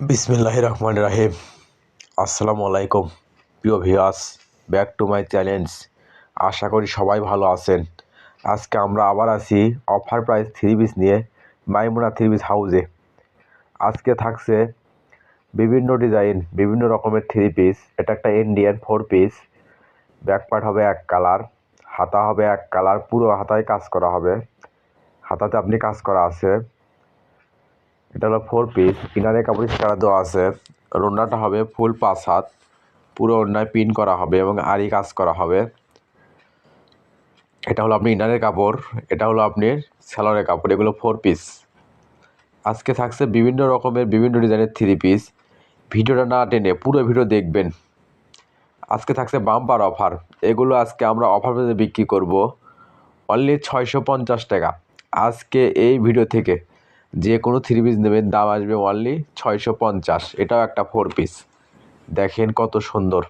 বিসমিল্লাহ রহমান রাহিম। আসসালামু আলাইকুম, প্রিয় viewers back to my challenge আশা করি সবাই ভালো আছেন। আজকে আমরা আবার আছি অফার প্রাইস থ্রি পিস নিয়ে মাইমুনা থ্রি পিস হাউসে আজকে থাকছে বিভিন্ন ডিজাইন বিভিন্ন রকমের থ্রি পিস এটা একটা Indian four piece back part হবে এক কালার হাতা হবে এক কালার পুরো হাতায় কাজ করা হবে। হাতাতে আপনি কাজ করা আছে। এটা হলো ফোর পিস কিনারে কাপড় স্টারা দেওয়া আছে। রোনাটা হবে ফুল পাঁচ হাত। পুরো অন্যায় পিন করা হবে এবং আড়ি কাজ করা হবে। এটা হলো আপনি ইনারের কাপড়। এটা হলো আপনার স্যালোয়ারের কাপড়। এগুলো ফোর পিস আজকে থাকছে বিভিন্ন রকমের, বিভিন্ন ডিজাইনের থ্রি পিস ভিডিওটা না টেনে পুরো ভিডিও দেখবেন। আজকে থাকছে বাম্পার অফার। এগুলো আজকে আমরা অফার বিক্রি করব। অনলি ছয়শো পঞ্চাশ টাকা। আজকে এই ভিডিও থেকে। যে কোনো থ্রি পিস নেবেন, দাম আসবে অনলি ছয়শো পঞ্চাশ। এটাও একটা ফোর পিস দেখেন কত সুন্দর।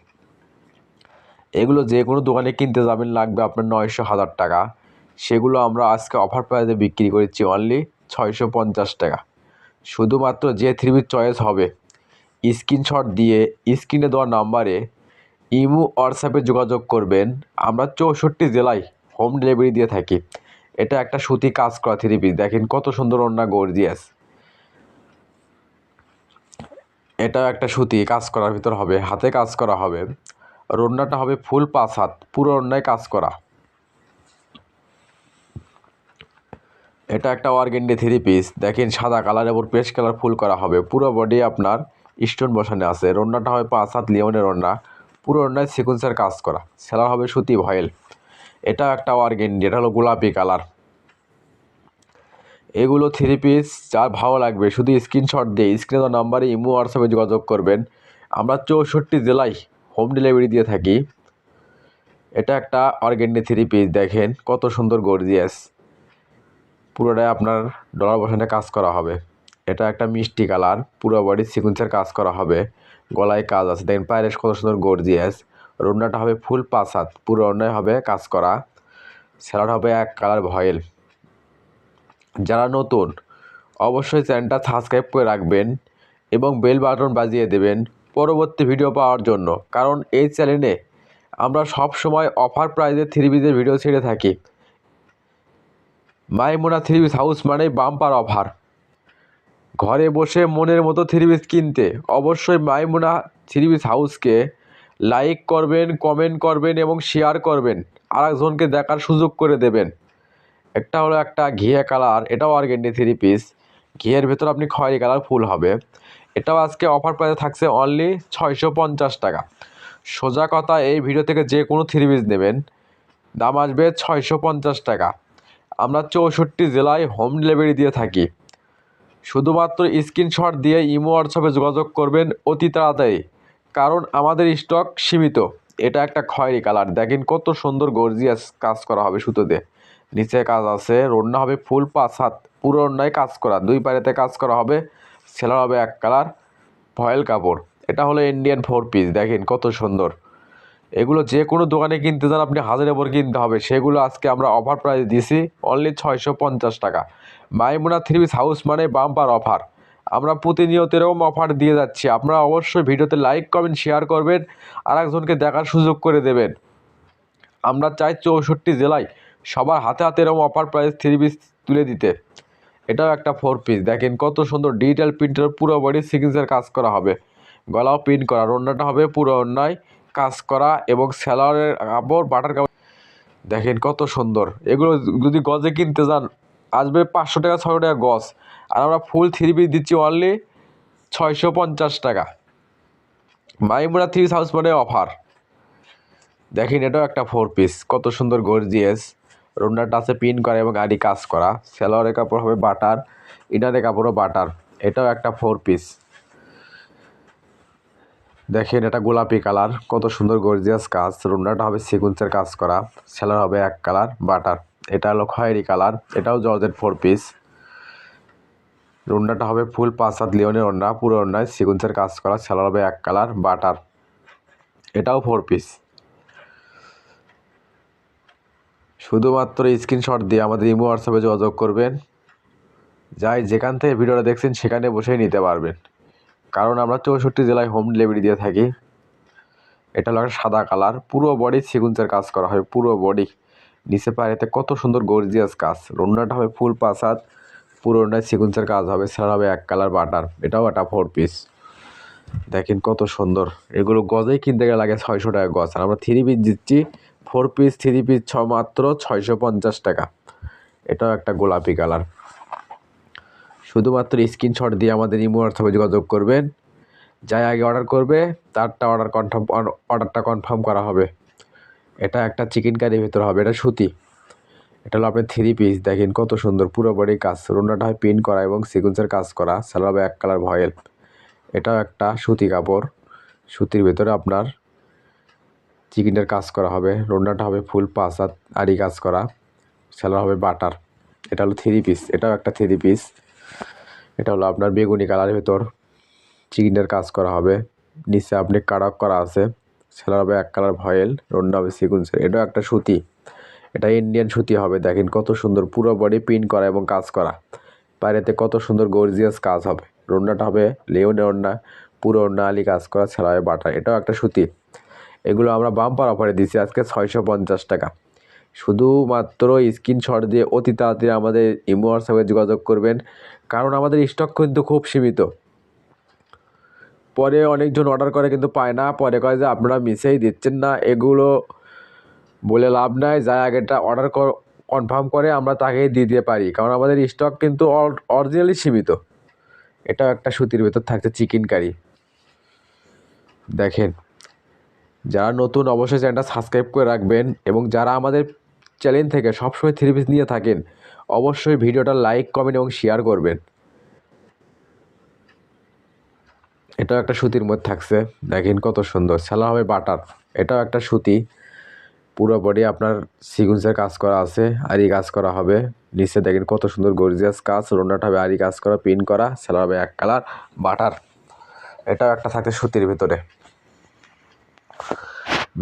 এগুলো যে কোনো দোকানে কিনতে যাবেন, লাগবে আপনার নয়শো হাজার টাকা। সেগুলো আমরা আজকে অফার প্রাইসে বিক্রি করেছি অনলি ছয়শো পঞ্চাশ টাকা। শুধুমাত্র যে থ্রি পিস চয়েস হবে স্ক্রিনশট দিয়ে স্ক্রিনে দেওয়া নাম্বারে ইমো হোয়াটসঅ্যাপে যোগাযোগ করবেন। আমরা চৌষট্টি জেলায় হোম ডেলিভারি দিয়ে থাকি। এটা একটা সুতি কাজ করা থ্রি পিস দেখেন কত সুন্দর ওড়না গর্জিয়াস এটা একটা সুতি কাজ করার ভিতর হবে, হাতে কাজ করা হবে। রোডনাটা হবে ফুল পাঁচ হাত, পুরো ওড়নায় কাজ করা। এটা একটা ওয়ার্গেন্ডি থ্রি পিস দেখেন সাদা কালার এবং পেস্ট কালার ফুল করা হবে। পুরো বডি আপনার স্টোন বসানো আছে। রোডনাটা হবে পাঁচ হাত লিওনের ওড়না। পুরো ওড়নায় সিকুন্সের কাজ করা। সেলার হবে সুতি ভয়েল। এটা একটা ওয়ার্গেন্ডি এটা হলো গোলাপি কালার। এগুলো থ্রি পিস যার ভালো লাগবে, শুধু স্ক্রিনশট দিয়ে স্ক্রিনে নাম্বারে ইমো হোয়াটসঅ্যাপে যোগাযোগ করবেন। আমরা চৌষট্টি জেলায় হোম ডেলিভারি দিয়ে থাকি। এটা একটা অর্গেন্ডি থ্রি পিস দেখেন কত সুন্দর গর্জিয়াস পুরোটাই আপনার ডলার বসানে কাজ করা হবে। এটা একটা মিষ্টি কালার, পুরো বডি সিকুয়েন্সের কাজ করা হবে। গলায় কাজ আছে, দেখেন পায়ের কত সুন্দর গর্জিয়াস রোডনাটা হবে ফুল হাত পুরো অন্যায় হবে কাজ করা। স্যালাড হবে এক কালার ভয়েল। যারা নতুন, অবশ্যই চ্যানেলটা সাবস্ক্রাইব করে রাখবেন এবং বেল বাটন বাজিয়ে দেবেন পরবর্তী ভিডিও পাওয়ার জন্য। কারণ এই চ্যানেলে আমরা সব সময় অফার প্রাইজে থ্রি পিসের ভিডিও ছেড়ে থাকি। মাইমোনা থ্রি পিস হাউস মানেই বাম্পার অফার। ঘরে বসে মনের মতো থ্রি পিস কিনতে অবশ্যই মাইমোনা থ্রি পিস হাউসকে লাইক করবেন কমেন্ট করবেন এবং শেয়ার করবেন। আরেকজনকে দেখার সুযোগ করে দেবেন। একটা হলো একটা ঘিয়ে কালার এটাও অর্গেন্ডি থ্রি পিস ঘিয়ের ভেতর আপনি খয়েরি কালার ফুল হবে। এটাও আজকে অফার প্রাইসে থাকছে অনলি ছয়শো পঞ্চাশ টাকা। সোজা কথা, এই ভিডিও থেকে যে কোনো থ্রি পিস নেবেন। দাম আসবে ছয়শো পঞ্চাশ টাকা। আমরা চৌষট্টি জেলায় হোম ডেলিভারি দিয়ে থাকি। শুধুমাত্র স্ক্রিনশট দিয়ে ইমো হোয়াটসঅ্যাপে যোগাযোগ করবেন অতি তাড়াতাড়ি। কারণ আমাদের স্টক সীমিত। এটা একটা খয়েরি কালার দেখেন কত সুন্দর গর্জিয়াস কাজ করা হবে সুতোতে। নিচে কাজ আছে রোডনা হবে ফুল পাঁচ হাত। পুরো অন্যায় কাজ করা। দুই পাড়েতে কাজ করা হবে, সেলার হবে এক কালার ভয়েল কাপড়। এটা হলো ইন্ডিয়ান ফোর পিস দেখেন কত সুন্দর। এগুলো যে কোনো দোকানে কিনতে যান, আপনি হাজারের ওপর কিনতে হবে। সেগুলো আজকে আমরা অফার প্রাইস দিছি অনলি ছয়শো পঞ্চাশ টাকা। মাইমুনা থ্রি পিস হাউস মানে বাম্পার অফার আমরা প্রতিনিয়ত এরকম অফার দিয়ে যাচ্ছি। আপনারা অবশ্যই ভিডিওতে লাইক কমেন্ট শেয়ার করবেন, আর একজনকে দেখার সুযোগ করে দেবেন। আমরা চাই চৌষট্টি জেলায় সবার হাতে হাতে এরকম অফার প্রাইস থ্রি পিস তুলে দিতে। এটাও একটা ফোর পিস দেখেন কত সুন্দর ডিজিটাল প্রিন্টের পুরো বডি সিগনেচার কাজ করা হবে। গলাও প্রিন্ট করা রান্নাটা হবে পুরো অন্যায় কাজ করা এবং স্যালারের কাপড় বাটার কাপড় দেখেন কত সুন্দর। এগুলো যদি গজে কিনতে যান আসবে পাঁচশো টাকা ছশো টাকা গজ আর আমরা ফুল থ্রি পিস দিচ্ছি অনলি ছয়শো পঞ্চাশ টাকা। মাইমুরা থ্রি হাউস মানে অফার দেখেন, এটাও একটা ফোর পিস কত সুন্দর গর্জিয়াস রোনাটা আছে পিন করা এবং আড়ি কাজ করা। সেলোয়ারের কাপড় হবে বাটার ইনারের কাপড়ও বাটার। এটাও একটা ফোর পিস দেখেন, এটা গোলাপি কালার। কত সুন্দর গর্জিয়াস কাজ। রুমনাটা হবে সিকুন্সের কাজ করা। সেলার হবে এক কালার, বাটার। এটা হলো খয়েরি কালার, এটাও জর্জেট ফোর পিস রুন্ডাটা হবে ফুল পাঁচ হাত লিওনের ওড়না, পুরো ওড়নায় সিকুন্সের কাজ করা সেলার হবে এক কালার, বাটার। এটাও ফোর পিস শুধুমাত্র স্ক্রিনশট দিয়ে আমাদের ইমো হোয়াটসঅ্যাপে যোগাযোগ করবেন। যাই যেখান থেকে ভিডিওটা দেখছেন, সেখানে বসেই নিতে পারবেন। কারণ আমরা চৌষট্টি জেলায় হোম ডেলিভারি দিয়ে থাকি। এটা হলো একটা সাদা কালার, পুরো বডি সিকুন্সের কাজ করা হয়, পুরো বডি নিচে পায়েতে কত সুন্দর গর্জিয়াস কাজ রন্নাটা হবে ফুল পাসাদ পুরো রন্নায় সিকুন্সের কাজ হবে সেটা হবে এক কালার বাটার এটাও একটা ফোর পিস দেখেন কত সুন্দর, এগুলো গজেই কিনতে গেলে লাগে ছয়শো টাকা গজ, আর আমরা থ্রি পিস দিচ্ছি ফোর পিস থ্রি পিস ছ মাত্র ছয়শো পঞ্চাশ টাকা। এটাও একটা গোলাপি কালার শুধুমাত্র স্ক্রিনশট দিয়ে আমাদের ইমো হোয়াটসঅ্যাপে যোগাযোগ করবেন। যাই আগে অর্ডার করবে, তারটা অর্ডার কনফার্ম অর্ডারটা কনফার্ম করা হবে। এটা একটা চিকেন কারির ভেতর হবে, এটা সুতি। এটা হলো আপনার থ্রি পিস দেখেন কত সুন্দর, পুরো বডি কাজ। রোনাটা হয় প্রিন্ট করা এবং সিকুয়েন্সের কাজ করা সালোয়ার হবে এক কালার ভয়েল এটাও একটা সুতি কাপড়, সুতির ভেতরে আপনার চিকেনের কাজ করা হবে রোনাটা হবে ফুল পাঁচ আড়ি কাজ করা সালোয়ার হবে বাটার এটা হলো থ্রি পিস এটাও একটা থ্রি পিস এটা হলো আপনার বেগুনি কালারের ভেতর চিকেনের কাজ করা হবে, নিচে আপনি কাড়ক করা আছে। সেলার হবে এক কালার ভয়েল, রন্ডা হবে সিকুন্সের এটাও একটা সুতি। এটা ইন্ডিয়ান সুতি হবে, দেখেন কত সুন্দর পুরো বডি প্রিন্ট করা এবং কাজ করা। বাইরেতে কত সুন্দর গর্জিয়াস কাজ হবে। রন্ডাটা হবে লেওনে ওড়না পুরো ওড়না আলি কাজ করা ছেলা হবে বাটার। এটাও একটা সুতি। এগুলো আমরা বাম্পার অফারে দিচ্ছি আজকে ছয়শো পঞ্চাশ টাকা। শুধুমাত্র স্ক্রিনশট দিয়ে অতি তাড়াতাড়ি আমাদের ইমো হোয়াটসঅ্যাপে যোগাযোগ করবেন, কারণ আমাদের স্টক কিন্তু খুব সীমিত। পরে অনেকজন অর্ডার করে কিন্তু পায় না। পরে কয় যে, আপনারা মিসেই দিচ্ছেন না। এগুলো বলে লাভ নাই। যা আগেটা অর্ডার কনফার্ম করে আমরা তাকেই দিয়ে দিতে পারি। কারণ আমাদের স্টক কিন্তু অরিজিনালি সীমিত। এটাও একটা সুতির ভেতর থাকছে চিকেন কারি দেখেন, যারা নতুন অবশ্যই চ্যানেলটা সাবস্ক্রাইব করে রাখবেন এবং যারা আমাদের চ্যানেল থেকে সবসময় থ্রি পিস নিয়ে থাকেন, অবশ্যই ভিডিওটা লাইক কমেন্ট এবং শেয়ার করবেন। এটাও একটা সুতির মধ্যে থাকছে। দেখেন কত সুন্দর। সেলা হবে বাটার। এটাও একটা সুতি। পুরো বডি আপনার সিকুন্সের কাজ করা আছে আরি কাজ করা হবে। নিচে দেখেন কত সুন্দর গর্জিয়াস কাজ। রোনাটা হবে আরি কাজ করা পিন করা। সেলা হবে এক কালার বাটার। এটাও একটা থাকে সুতির ভিতরে।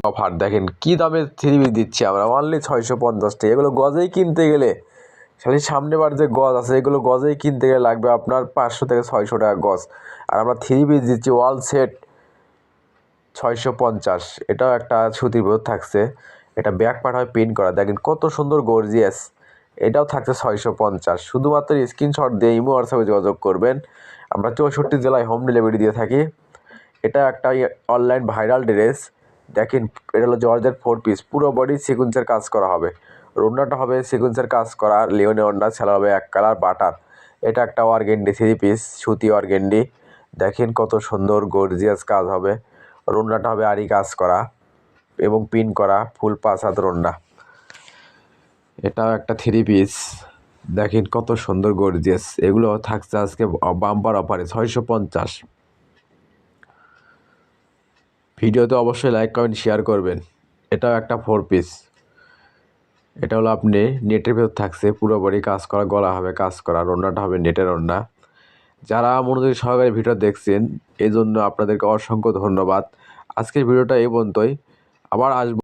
অফার দেখেন কি দামে থ্রি দিচ্ছি আমরা। অনলি ছয়শো পঞ্চাশ টাকা। এগুলো গজেই কিনতে গেলে খালি সামনে বার যে গজ আছে, এগুলো গজেই কিনতে গেলে লাগবে আপনার পাঁচশো থেকে ছয়শো টাকা গজ। আর আমরা থ্রি পিস দিচ্ছি ওয়াল সেট ছয়শো পঞ্চাশ। এটাও একটা সুতির বোধ থাকছে। এটা ব্যাক পার্ট হয় প্রিন্ট করা। দেখেন কত সুন্দর গর্জিয়াস এটাও থাকছে ছয়শো পঞ্চাশ। শুধুমাত্র স্ক্রিনশট দিয়ে ইমো হোয়াটসঅ্যাপে যোগাযোগ করবেন। আমরা চৌষট্টি জেলায় হোম ডেলিভারি দিয়ে থাকি। এটা একটা অনলাইন ভাইরাল ড্রেস দেখেন, এটা হলো জর্জের ফোর পিস পুরো বডি সিকুয়েন্সের কাজ করা হবে। রোনাটা হবে সিকুয়েন্সের কাজ করা আর লিওনে ওড়না ছেলা হবে এক কালার বাটার। এটা একটা অর্গেন্ডি থ্রি পিস সুতি অর্গেন্ডি দেখেন কত সুন্দর গর্জিয়াস কাজ হবে। রোনাটা হবে আরি কাজ করা এবং পিন করা, ফুল পাঁচ হাত রন্না এটাও একটা থ্রি পিস দেখেন কত সুন্দর গর্জিয়াস এগুলো থাকছে আজকে বাম্পার অফারে, ছয়শো পঞ্চাশ। ভিডিওতে অবশ্যই লাইক কমেন্ট শেয়ার করবেন। এটাও একটা ফোর পিস এটা হলো আপনি নেটের ভেতর থাকছে পুরোপুরি কাজ করা, গলা হবে, কাজ করা, রন্নাটা হবে নেটের রন্না। যারা মনোযোগী সহকারে ভিডিও দেখছেন এই জন্য আপনাদেরকে অসংখ্য ধন্যবাদ। আজকের ভিডিওটা এই পর্যন্তই। আবার আসব